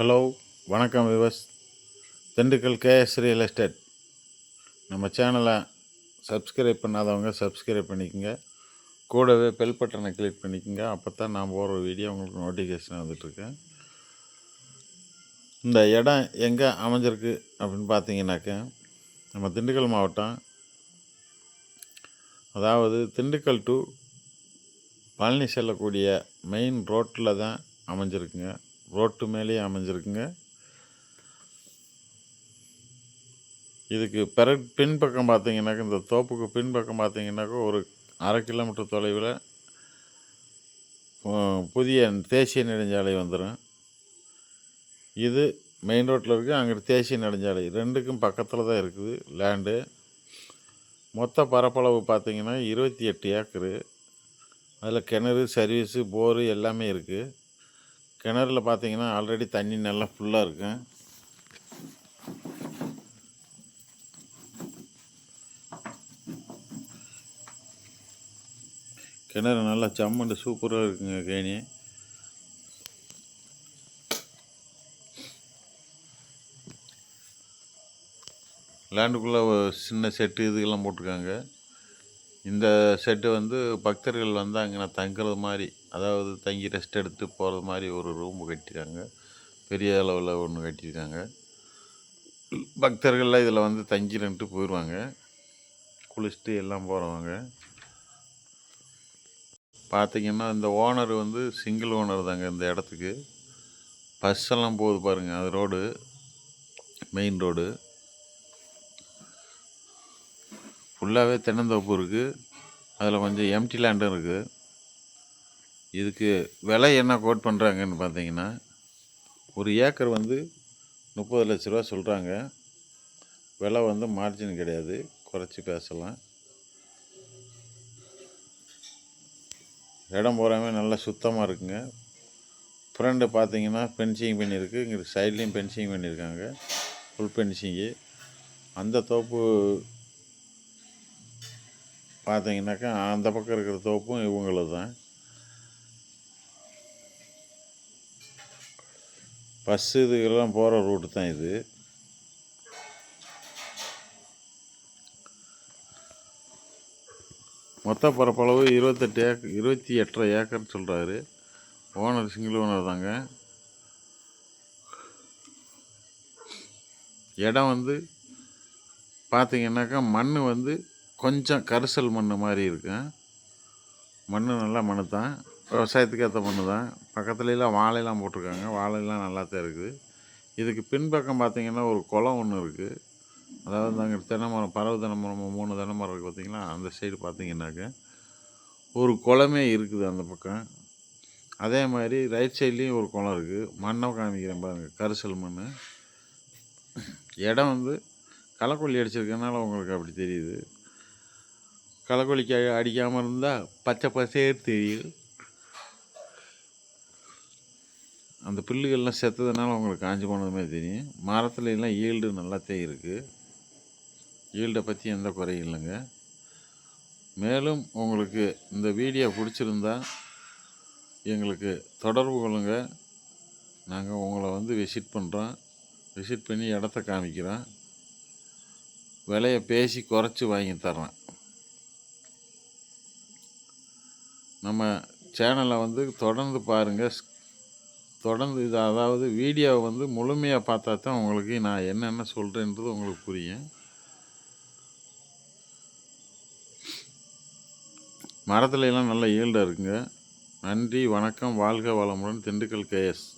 Hello வணக்கம் விவஸ். Dindigul KS real estate. நம்ம சேனலை சப்ஸ்கிரைப் பண்ணாதவங்க சப்ஸ்கிரைப் பண்ணிக்கோங்க. கூடவே பெல் பட்டனை கிளிக் பண்ணிக்கோங்க. அப்போ தான் நான் போகிற வீடியோ உங்களுக்கு நோட்டிஃபிகேஷன் வந்துட்டுருக்கேன். இந்த இடம் எங்கே அமைஞ்சிருக்கு அப்படின்னு பார்த்தீங்கன்னாக்க நம்ம திண்டுக்கல் மாவட்டம் அதாவது திண்டுக்கல் டு பழனி செல்லக்கூடிய மெயின் ரோட்டில் தான் அமைஞ்சிருக்குங்க. ரோட்டு மேலேயே அமைஞ்சிருக்குங்க. இதுக்கு பிற பின்பக்கம் பார்த்தீங்கன்னாக்கா இந்த தோப்புக்கு பின்பக்கம் பார்த்தீங்கன்னாக்கா ஒரு அரை கிலோமீட்டர் தொலைவில் புதிய தேசிய நெடுஞ்சாலை வந்துடும். இது மெயின் ரோட்டில் இருக்குது அங்கே தேசிய நெடுஞ்சாலை. ரெண்டுக்கும் பக்கத்தில் தான் இருக்குது லேண்டு மொத்த பரப்பளவு பார்த்திங்கன்னா இருபத்தி எட்டு ஏக்கரு. அதில் கிணறு சர்வீஸு போரு எல்லாமே இருக்குது கிணறுல பார்த்தீங்கன்னா ஆல்ரெடி தண்ணி நல்லா ஃபுல்லாக இருக்கும் கிணறு நல்லா சம்மண்டு சூப்பராக இருக்குங்க கேணி. லேண்டுக்குள்ளே சின்ன செட்டு இதுக்கெல்லாம் போட்டிருக்காங்க. இந்த செட்டு வந்து பக்தர்கள் வந்தாங்கன்னா தங்குறது மாதிரி அதாவது தங்கி ரெஸ்ட் எடுத்து போகிறது மாதிரி ஒரு ரூம் கட்டியிருக்காங்க. பெரிய அளவில் ஒன்று கட்டியிருக்காங்க. பக்தர்கள்லாம் இதில் வந்து தங்கி ரெண்டு போயிடுவாங்க குளிச்சுட்டு எல்லாம் போகிறவங்க பார்த்திங்கன்னா இந்த ஓனர் வந்து சிங்கிள் ஓனர் தாங்க இந்த இடத்துக்கு. பஸ் எல்லாம் போகுது பாருங்கள் அது ரோடு மெயின் ரோடு ஃபுல்லாகவே தென்னந்தோப்பு இருக்குது அதில் கொஞ்சம் எம்டி லேண்டும் இருக்குது இதுக்கு விலை என்ன கோட் பண்ணுறாங்கன்னு பார்த்தீங்கன்னா ஒரு ஏக்கர் வந்து முப்பது லட்ச ரூபா சொல்கிறாங்க விலை வந்து மார்ஜின் கிடையாது. குறைச்சி பேசலாம். இடம் போகிறாமே நல்லா சுத்தமாக இருக்குங்க. ஃப்ரெண்டு பார்த்தீங்கன்னா பென்சிங் பண்ணியிருக்கு இங்கே சைட்லேயும் பென்சிங் பண்ணியிருக்காங்க. ஃபுல் பென்சிங்கு அந்த தோப்பு பார்த்தீங்கன்னாக்கா அந்த பக்கம் இருக்கிற தோப்பும் இவங்களது தான் பஸ்ஸு இதுக்கெல்லாம் போகிற ரூட்டு தான் இது. மொத்த பரப்பளவு இருபத்தெட்டு ஏக்கர் இருபத்தி எட்டரை ஏக்கர் சொல்கிறாரு ஓனர் சிங்கிள் ஓனர் தாங்க. இடம் வந்து பார்த்தீங்கன்னாக்கா மண் வந்து கொஞ்சம் கரிசல் மண் மாதிரி இருக்கும் மண் நல்லா மண் தான் விவசாயத்துக்கு ஏற்ற மண் தான். பக்கத்துலலாம் வாழைலாம் போட்டிருக்காங்க. வாழைலாம் நல்லா தான் இருக்குது இதுக்கு பின்பக்கம் பார்த்திங்கன்னா ஒரு குளம் ஒன்று இருக்குது அதாவது அங்கே தென்னை மரம் பறவை தென்னை மரம் மூணு தென்னை மரம் இருக்குது பார்த்திங்கன்னா அந்த சைடு பார்த்தீங்கன்னாக்க ஒரு குளமே இருக்குது அந்த பக்கம். அதே மாதிரி ரைட் சைட்லேயும் ஒரு குளம் இருக்குது மண்ணை காமிக்கிறேன் பாருங்கள் கரிசல் மண் இடம் வந்து களைக்கொல்லி அடிச்சிருக்கனால உங்களுக்கு அப்படி தெரியுது. களைக்கொல்லிக்கு அடிக்காமல் இருந்தால் பச்சை பசேர் தெரியும். அந்த புல்லுகள்லாம் செத்ததுனால உங்களுக்கு காஞ்சி போனது மாதிரி தெரியும். மரத்துல எல்லாம் ஈல்டு நல்லாத்தே இருக்குது ஈல்டை பற்றி எந்த குறையும் இல்லைங்க. மேலும் உங்களுக்கு இந்த வீடியோ பிடிச்சிருந்தா எங்களுக்கு தொடர்பு கொள்ளுங்க. நாங்கள் உங்களை வந்து விசிட் பண்ணுறோம் விசிட் பண்ணி இடத்த காமிக்கிறோம். விலையை பேசி குறைச்சி வாங்கி தர்றோம். நம்ம சேனலை வந்து தொடர்ந்து பாருங்கள் தொடர்ந்து இது அதாவது வீடியோவை வந்து முழுமையாக பார்த்தா தான் உங்களுக்கு நான் என்னென்ன சொல்கிறேன்றது உங்களுக்கு புரியும். மரத்துலலாம் நல்ல ஈல்டாக இருக்குங்க. நன்றி வணக்கம் வாழ்க வளமுடன் திண்டுக்கல் கேஎஸ்